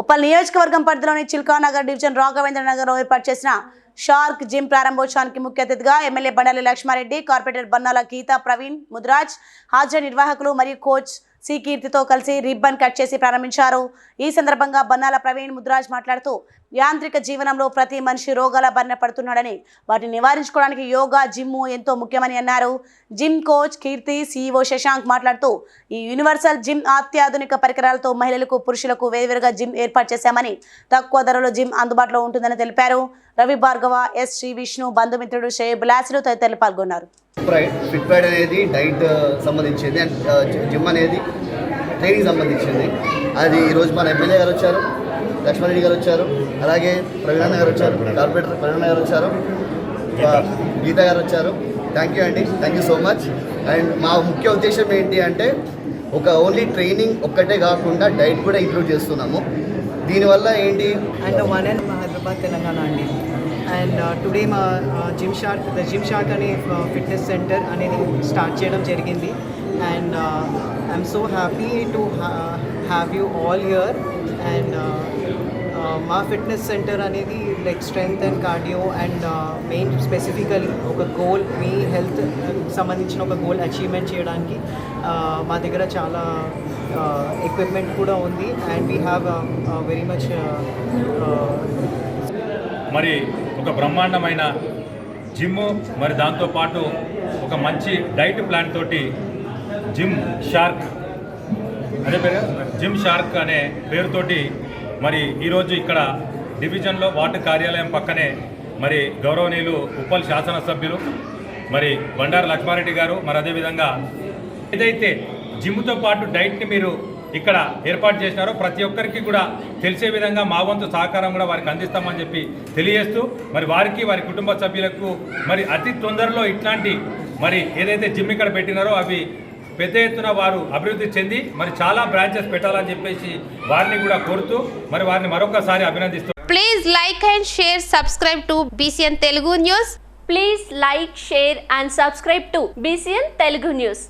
ఉప్పల్ నియోజకవర్గం పరిధిలోని చిల్కానగర్ డివిజన్ రాఘవేంద్ర నగర్ ఏర్పాటు చేసిన షార్క్ జిమ్ ప్రారంభోత్సవానికి ముఖ్య అతిథిగా ఎమ్మెల్యే బండాలి లక్ష్మారెడ్డి కార్పొరేటర్ బన్నాల గీతా ప్రవీణ్ ముద్రాజ్ హాజరు నిర్వాహకులు మరియు కోచ్ సి కీర్తితో కలిసి రిబ్బన్ కట్ చేసి ప్రారంభించారు. ఈ సందర్భంగా బన్నాల ప్రవీణ్ ముద్రాజ్ మాట్లాడుతూ యాంత్రిక జీవనంలో ప్రతి మనిషి రోగాల బారిన పడుతున్నాడని వాటిని నివారించుకోవడానికి యోగా జిమ్ ఎంతో ముఖ్యమని అన్నారు. Gym coach Keerthi CEO Shashank మాట్లాడుతూ ఈ యూనివర్సల్ జిమ్ అత్యాధునిక పరికరాలతో మహిళలకు పురుషులకు వేరువేరుగా జిమ్ ఏర్పాటు చేశామని తక్కువ ధరలో జిమ్ అందుబాటులో ఉంటుందని తెలిపారు. రవి భార్గవ ఎస్ శ్రీ విష్ణు బంధుమిత్రుడు షేబ్ లాసిలు తదితరులు పాల్గొన్నారు. ఫిట్ అనేది డైట్ సంబంధించింది. అండ్ జిమ్ అనేది ట్రైనింగ్ సంబంధించింది. అది ఈరోజు మన ఎమ్మెల్యే గారు వచ్చారు లక్ష్మణరెడ్డి గారు వచ్చారు అలాగే ప్రవీణ గారు వచ్చారు కార్పొరేటర్ ప్రవీణ గారు వచ్చారు గీత. గారు వచ్చారు. థ్యాంక్ యూ అండి thank you so much and మా ముఖ్య ఉద్దేశం ఏంటి అంటే ఒక ఓన్లీ ట్రైనింగ్ ఒక్కటే కాకుండా డైట్ కూడా ఇంక్లూడ్ చేస్తున్నాము. దీనివల్ల ఏంటి? And one and Hyderabad Telangana అండి. అండ్ టుడే మా gym shark the gym shark అనే ఫిట్నెస్ సెంటర్ అనేది స్టార్ట్ చేయడం జరిగింది. And I'm so happy to have you all year and Uh, మా ఫిట్నెస్ సెంటర్ అనేది like strength and cardio and main specifically ఒక goal మీ health సంబంధించిన ఒక గోల్ అచీవ్మెంట్ చేయడానికి uh, మా దగ్గర చాలా uh, ఎక్విప్మెంట్ కూడా ఉంది and we have very much మరి ఒక బ్రహ్మాండమైన జిమ్ మరి దాంతోపాటు ఒక మంచి డైట్ ప్లాన్ తోటి జిమ్ షార్క్ అదే పేరు జిమ్ షార్క్ అనే పేరుతోటి మరి ఈరోజు ఇక్కడ డివిజన్లో వార్డు కార్యాలయం పక్కనే మరి గౌరవనీయులు ఉప్పల్ శాసనసభ్యులు మరి బండారు లక్ష్మారెడ్డి గారు మరి అదేవిధంగా ఏదైతే జిమ్తో పాటు డైట్ని మీరు ఇక్కడ ఏర్పాటు చేసినారో ప్రతి ఒక్కరికి కూడా తెలిసే విధంగా మా వంతు సహకారం కూడా వారికి అందిస్తామని చెప్పి తెలియజేస్తూ మరి వారికి వారి కుటుంబ సభ్యులకు మరి అతి తొందరలో ఇట్లాంటి మరి ఏదైతే జిమ్ ఇక్కడ పెట్టినారో అవి పెద్ద ఎత్తున వారు అభివృద్ధి చెంది మరి చాలా బ్రాంచెస్ పెట్టాలని చెప్పేసి వారిని కూడా కోరుతూ మరి వారిని మరొకసారి అభినందిస్తూ please like and share subscribe to BCN Telugu news please like share and subscribe to BCN Telugu news